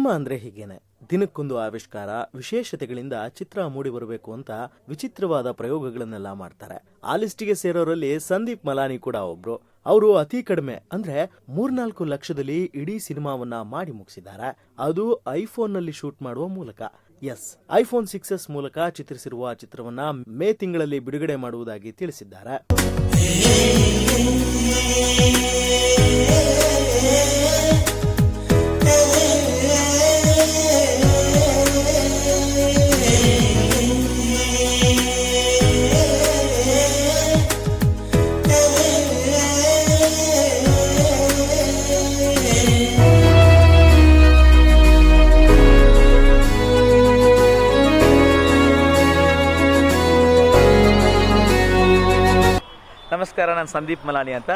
Cinema ಅಂದ್ರೆ ಹೀಗೇನೆ. ದಿನಕ್ಕೊಂದು ಆವಿಷ್ಕಾರ, ವಿಶೇಷತೆಗಳಿಂದ ಚಿತ್ರ ಮೂಡಿ ಬರಬೇಕು ಅಂತ ವಿಚಿತ್ರವಾದ ಪ್ರಯೋಗಗಳನ್ನೆಲ್ಲ ಮಾಡ್ತಾರೆ. ಆ ಲಿಸ್ಟಿಗೆ ಸೇರೋರಲ್ಲಿ ಸಂದೀಪ್ ಮಲಾನಿ ಕೂಡ ಒಬ್ರು. ಅವರು ಅತಿ ಕಡಿಮೆ ಅಂದ್ರೆ ಮೂರ್ನಾಲ್ಕು ಲಕ್ಷದಲ್ಲಿ ಇಡೀ ಸಿನಿಮಾವನ್ನ ಮಾಡಿ ಮುಗಿಸಿದ್ದಾರೆ. ಅದು ಐಫೋನ್ನಲ್ಲಿ ಶೂಟ್ ಮಾಡುವ ಮೂಲಕ. ಎಸ್, ಐಫೋನ್ ಸಿಕ್ಸ್ ಎಸ್ ಮೂಲಕ ಚಿತ್ರಿಸಿರುವ ಚಿತ್ರವನ್ನ ಮೇ ತಿಂಗಳಲ್ಲಿ ಬಿಡುಗಡೆ ಮಾಡುವುದಾಗಿ ತಿಳಿಸಿದ್ದಾರೆ. ನಮಸ್ಕಾರ, ನಾನು ಸಂದೀಪ್ ಮಲಾನಿ ಅಂತ.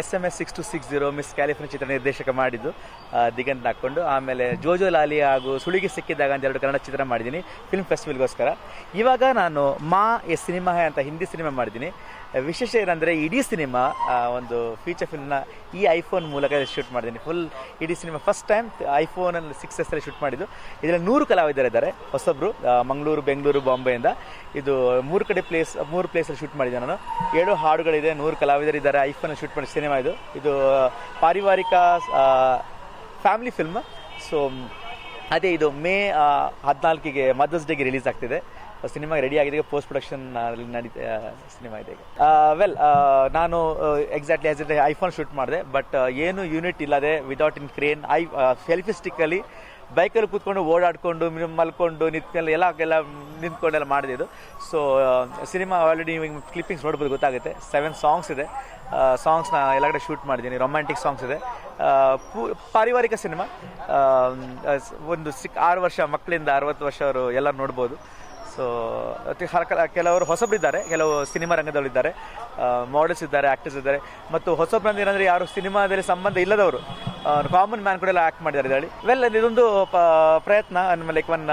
S M S six two six zero Miss California ಚಿತ್ರ ನಿರ್ದೇಶಕ ಮಾಡಿದ್ದು. ದಿಗಂತ ಹಾಕ್ಕೊಂಡು. ಆಮೇಲೆ ಜೋಜೋ ಲಾಲಿ ಹಾಗೂ ಸುಳಿಗೆ ಸಿಕ್ಕಿದಾಗ ಅಂತ ಎರಡು ಕನ್ನಡ ಚಿತ್ರ ಮಾಡಿದ್ದೀನಿ. ಫಿಲ್ಮ್ ಫೆಸ್ಟಿವಲ್ಗೋಸ್ಕರ ಇವಾಗ ನಾನು ಮಾ ಎ ಸಿನಿಮಾ ಅಂತ ಹಿಂದಿ ಸಿನಿಮಾ ಮಾಡಿದ್ದೀನಿ. ವಿಶೇಷ ಏನಂದರೆ ಇಡೀ ಸಿನಿಮಾ ಒಂದು ಫೀಚರ್ ಫಿಲ್ಮ್ನ ಈ ಐಫೋನ್ ಮೂಲಕ ಶೂಟ್ ಮಾಡಿದ್ದೀನಿ. ಫುಲ್ ಇಡೀ ಸಿನಿಮಾ ಫಸ್ಟ್ ಟೈಮ್ ಐಫೋನಲ್ಲಿ ಸಿಕ್ಸ್ ಎಸ್ ಅಲ್ಲಿ ಶೂಟ್ ಮಾಡಿದ್ದು. ಇದರಲ್ಲಿ ನೂರು ಕಲಾವಿದರಿದ್ದಾರೆ. ಹೊಸಬ್ರು ಮಂಗಳೂರು, ಬೆಂಗಳೂರು, ಬಾಂಬೆಯಿಂದ. ಇದು ಮೂರು ಕಡೆ ಪ್ಲೇಸ್ ಮೂರು ಪ್ಲೇಸಲ್ಲಿ ಶೂಟ್ ಮಾಡಿದ್ದೆ ನಾನು. ಏಳು ಹಾಡುಗಳಿದೆ, ನೂರು ಕಲಾವಿದರಿದ್ದಾರೆ. ಐಫೋನಲ್ಲಿ ಶೂಟ್ ಮಾಡಿದ ಸಿನಿಮಾ ಇದು. ಇದು ಪಾರಿವಾರಿಕ ಫ್ಯಾಮಿಲಿ ಫಿಲ್ಮ್ ಸೊ ಅದೇ ಇದು ಮೇ ಹದಿನಾಲ್ಕಿಗೆ ಮದರ್ಸ್ ಡೇಗೆ ರಿಲೀಸ್ ಆಗ್ತಿದೆ. ಸಿನಿಮಾ ರೆಡಿ ಆಗಿದೆ ಪೋಸ್ಟ್ ಪ್ರೊಡಕ್ಷನ್ ನಡೀತ ಸಿನಿಮಾ ಇದೆ ವೆಲ್ ನಾನು exactly as it iPhone shoot ಮಾಡಿದೆ ಬಟ್ ಏನು ಯೂನಿಟ್ ಇಲ್ಲದೆ without in crane I selfie ಸ್ಟಿಕ್ಕಲ್ಲಿ ಬೈಕಲ್ಲಿ ಕೂತ್ಕೊಂಡು ಓಡಾಡಿಕೊಂಡು ಮಲ್ಕೊಂಡು, ನಿಂತ್ಕೊಂಡು, ಎಲ್ಲ ಎಲ್ಲ ನಿಂತ್ಕೊಂಡೆಲ್ಲ ಮಾಡಿದೆ ಇದು. ಸೊ ಸಿನಿಮಾ ಆಲ್ರೆಡಿ ಕ್ಲಿಪ್ಪಿಂಗ್ಸ್ ನೋಡ್ಬೋದು, ಗೊತ್ತಾಗುತ್ತೆ. ಸೆವೆನ್ ಸಾಂಗ್ಸ್ ಇದೆ. ಸಾಂಗ್ಸ್ನ ಎಲ್ಲ ಕಡೆ ಶೂಟ್ ಮಾಡಿದ್ದೀನಿ ರೊಮ್ಯಾಂಟಿಕ್ ಸಾಂಗ್ಸ್ ಇದೆ. ಪಾರಿವಾರಿಕ ಸಿನಿಮಾ. ಒಂದು ಸಿಕ್ ಆರು ವರ್ಷ ಮಕ್ಕಳಿಂದ ಅರವತ್ತು ವರ್ಷ ಅವರು ಎಲ್ಲ ನೋಡ್ಬೋದು. ಸೊ ಕೆಲವರು ಹೊಸಬರಿದ್ದಾರೆ, ಕೆಲವು ಸಿನಿಮಾ ರಂಗದಲ್ಲಿದ್ದಾರೆ. ಮಾಡೆಲ್ಸ್ ಇದ್ದಾರೆ ಆಕ್ಟರ್ಸ್ ಇದ್ದಾರೆ. ಮತ್ತು ಹೊಸಬ್ರಂದ್ರೆ ಏನಂದರೆ ಯಾರು ಸಿನಿಮಾದಲ್ಲಿ ಸಂಬಂಧ ಇಲ್ಲದವರು. ಕಾಮನ್ ಮ್ಯಾನ್ ಕೂಡ ಎಲ್ಲ ಆಕ್ಟ್ ಮಾಡಿದ್ದಾರೆ ಇದರಲ್ಲಿ. ವೆಲ್ ಇದೊಂದು ಪ್ರಯತ್ನ ಲೈಕ್ ಒನ್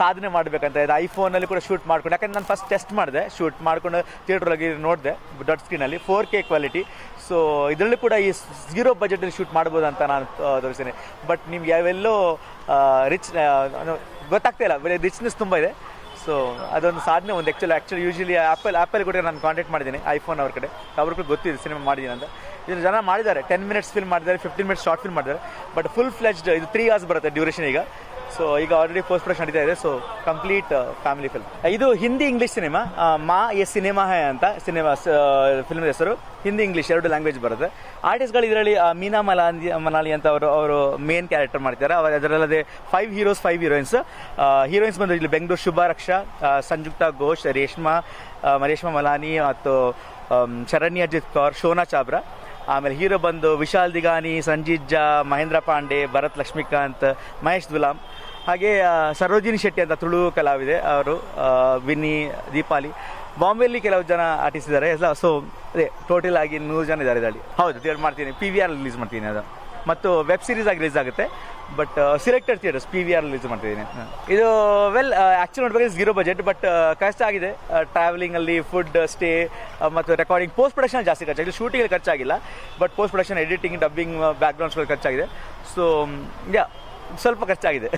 ಸಾಧನೆ ಮಾಡಬೇಕಂತ ಇದು. ಐಫೋನಲ್ಲಿ ಕೂಡ ಶೂಟ್ ಮಾಡ್ಕೊಂಡು, ಯಾಕಂದ್ರೆ ನಾನು ಫಸ್ಟ್ ಟೆಸ್ಟ್ ಮಾಡಿದೆ ಶೂಟ್ ಮಾಡ್ಕೊಂಡು ಥಿಯೇಟರ್ ಒಳಗೆ ನೋಡಿದೆ, ದೊಡ್ಡ ಸ್ಕ್ರೀನಲ್ಲಿ ಫೋರ್ ಕೆ ಕ್ವಾಲಿಟಿ ಸೊ ಇದರಲ್ಲಿ ಕೂಡ ಈ ಝೀರೋ ಬಜೆಟಲ್ಲಿ ಶೂಟ್ ಮಾಡ್ಬೋದು ಅಂತ ನಾನು ತೋರಿಸ್ತೇನೆ. ಬಟ್ ನಿಮ್ಗೆ ಯಾವೆಲ್ಲೋ ರಿಚ್ ಗೊತ್ತಾಗ್ತಾ ಇಲ್ಲ. ರಿಚ್ನೆಸ್ ತುಂಬ ಇದೆ. ಸೊ ಅದೊಂದು ಸಾಧನೆ ಒಂದು actually actually usually Apple Apple ಕೂಡ ನಾನು ಕಾಂಟ್ಯಾಕ್ಟ್ ಮಾಡಿದ್ದೀನಿ ಐಫೋನ್ ಅವ್ರ ಕಡೆ. ಅವ್ರಿಗೂ ಗೊತ್ತಿದೆ ಸಿನಿಮಾ ಮಾಡಿದ್ದೀನಿ ಅಂತ. ಇದು ಜನ ಮಾಡಿದ್ದಾರೆ. ಟೆನ್ ಮಿನಿಟ್ಸ್ ಫಿಲ್ಮ್ ಮಾಡಿದ್ದಾರೆ ಫಿಫ್ಟೀನ್ ಮಿನಿಟ್ಸ್ ಶಾರ್ಟ್ ಫಿಲ್ಮ್ ಮಾಡಿದ್ದಾರೆ. ಬಟ್ ಫುಲ್ ಫ್ಲೆಜ್ಡ್ ಇದು ತ್ರೀ ಅವರ್ಸ್ ಬರುತ್ತೆ ಡ್ಯೂರೇಷನ್ ಈಗ. ಸೊ ಈಗ ಆಲ್ರೆಡಿ ಪೋಸ್ಟ್ ಪ್ರೊಡಕ್ಷನ್ ನಡೀತಾ ಇದೆ. ಸೊ ಕಂಪ್ಲೀಟ್ ಫ್ಯಾಮಿಲಿ ಫಿಲ್ಮ್ ಇದು ಹಿಂದಿ ಇಂಗ್ಲಿಷ್ ಸಿನಿಮಾ ಮಾ ಎ ಸಿನಿಮಾ ಹೇ ಅಂತ ಸಿನಿಮಾ ಫಿಲ್ಮ್ ಹೆಸರು. ಹಿಂದಿ ಇಂಗ್ಲಿಷ್ ಎರಡು ಲ್ಯಾಂಗ್ವೇಜ್ ಬರುತ್ತೆ. ಆರ್ಟಿಸ್ಟ್ಗಳು ಇದರಲ್ಲಿ ಮೀನಾ ಮಲಾಂದಿ ಮನಾಲಿ ಅಂತ ಅವರು ಅವರು ಮೇನ್ ಕ್ಯಾರೆಕ್ಟರ್ ಮಾಡ್ತಾರೆ ಅವರು ಅದರಲ್ಲದೆ five heroes five heroines heroines ಬಂದು ಇಲ್ಲಿ ಬೆಂಗಳೂರು ಶುಭ ಸಂಯುಕ್ತಾ ಘೋಷ್ ರೇಷ್ಮಾ ರೇಷ್ಮಾ ಮಲಾನಿ ಮತ್ತು ಶರಣ್ಯ ಅಜಿತ್ ಕೌರ್ ಶೋನಾ ಚಾಬ್ರಾ ಆಮೇಲೆ ಹೀರೋ ಬಂದು ವಿಶಾಲ್ ದಿಗಾನಿ ಸಂಜೀತ್ ಜಾ ಮಹೇಂದ್ರ ಪಾಂಡೆ ಭರತ್ ಲಕ್ಷ್ಮೀಕಾಂತ್ ಮಹೇಶ್ ದುಲಾಮ್ ಹಾಗೆ ಸರೋಜಿನಿ ಶೆಟ್ಟಿ ಅಂತ ತುಳು ಕಲಾವಿದೆ ಅವರು ವಿನ್ನಿ ವಿನಿ ದೀಪಾಲಿ. ಬಾಂಬೆಯಲ್ಲಿ ಕೆಲವು ಜನ ಆರ್ಟಿಸ್ಟ್ ಇದ್ದಾರೆ ಎಲ್ಲ ಸೊ ಅದೇ ಟೋಟಲ್ ಆಗಿ ನೂರು ಜನ ಇದ್ದಾರೆ ಇದರಲ್ಲಿ. ಹೌದು. ಥಿಯೇಟರ್ ಮಾಡ್ತೀನಿ. ಪಿ ವಿ ಆರ್ ರಿಲೀಸ್ ಮಾಡ್ತೀನಿ ಅದು. ಮತ್ತು ವೆಬ್ ಸೀರೀಸ್ ಆಗಿ ರಿಲೀಸ್ ಆಗುತ್ತೆ. But selected theatres P V R release ಮಾಡ್ತಿದ್ದೀನಿ. ಇದು ವೆಲ್ ಆ್ಯಕ್ಚುಲಿ ನೋಡ್ಬೇಕು ಜೀರೋ ಬಜೆಟ್ ಬಟ್ ಕಷ್ಟ ಆಗಿದೆ. ಟ್ರಾವೆಲಿಂಗಲ್ಲಿ ಫುಡ್ ಸ್ಟೇ ಮತ್ತು ರೆಕಾರ್ಡಿಂಗ್ ಪೋಸ್ಟ್ ಪ್ರೊಡಕ್ಷನ್ ಜಾಸ್ತಿ ಖರ್ಚಾಗಿದೆ. ಶೂಟಿಂಗಲ್ಲಿ ಖರ್ಚಾಗಿಲ್ಲ but post production editing dubbing ಬ್ಯಾಕ್ಗ್ರೌಂಡ್ಸ್ಗಳು ಖರ್ಚಾಗಿದೆ. ಸೊ ಯಾ ಸ್ವಲ್ಪ ಖರ್ಚಾಗಿದೆ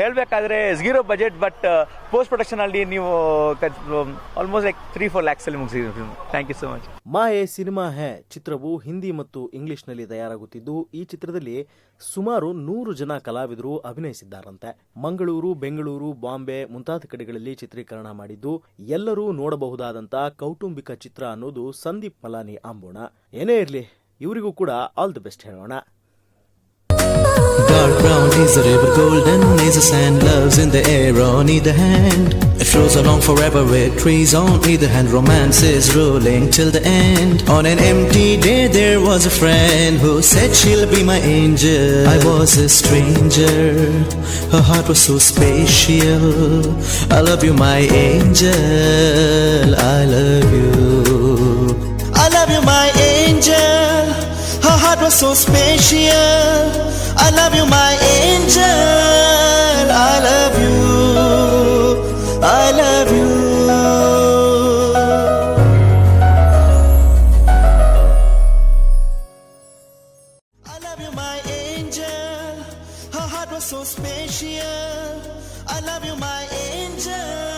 ಹೇಳಬೇಕಾದ್ರೆ zero budget but post production ಅಲ್ಲಿ ನೀವು almost like three four lakhs ಅಲ್ಲಿ ಮುಗಿಸಿದ್ರು film thank you so much Maaye cinema ಹೇ ಚಿತ್ರವು ಹಿಂದಿ ಮತ್ತು ಇಂಗ್ಲಿಷ್ನಲ್ಲಿ ತಯಾರಾಗುತ್ತಿದ್ದು, ಈ ಚಿತ್ರದಲ್ಲಿ ಸುಮಾರು ನೂರು ಜನ ಕಲಾವಿದರು ಅಭಿನಯಿಸಿದ್ದಾರಂತೆ. ಮಂಗಳೂರು, ಬೆಂಗಳೂರು, ಬಾಂಬೆ ಮುಂತಾದ ಕಡೆಗಳಲ್ಲಿ ಚಿತ್ರೀಕರಣ ಮಾಡಿದ್ದು, ಎಲ್ಲರೂ ನೋಡಬಹುದಾದಂತ ಕೌಟುಂಬಿಕ ಚಿತ್ರ ಅನ್ನೋದು ಸಂದೀಪ್ ಮಲಾನಿ ಅಂಬೋಣ. ಏನೇ ಇರಲಿ, ಇವರಿಗೂ ಕೂಡ ಆಲ್ ದಿ ಬೆಸ್ಟ್ ಹೇಳೋಣ. Is the river golden is the sand loves in the air on either hand. It flows along forever with trees on either hand. Romance is ruling till the end. On an empty day there was a friend Who said she'll be my angel. I was a stranger. Her heart was so spatial I love you my angel. I love you. I love you, my angel. Her heart was so special. I love you, my angel. I love you. I love you. I love you, my angel. Her heart was so special. I love you, my angel.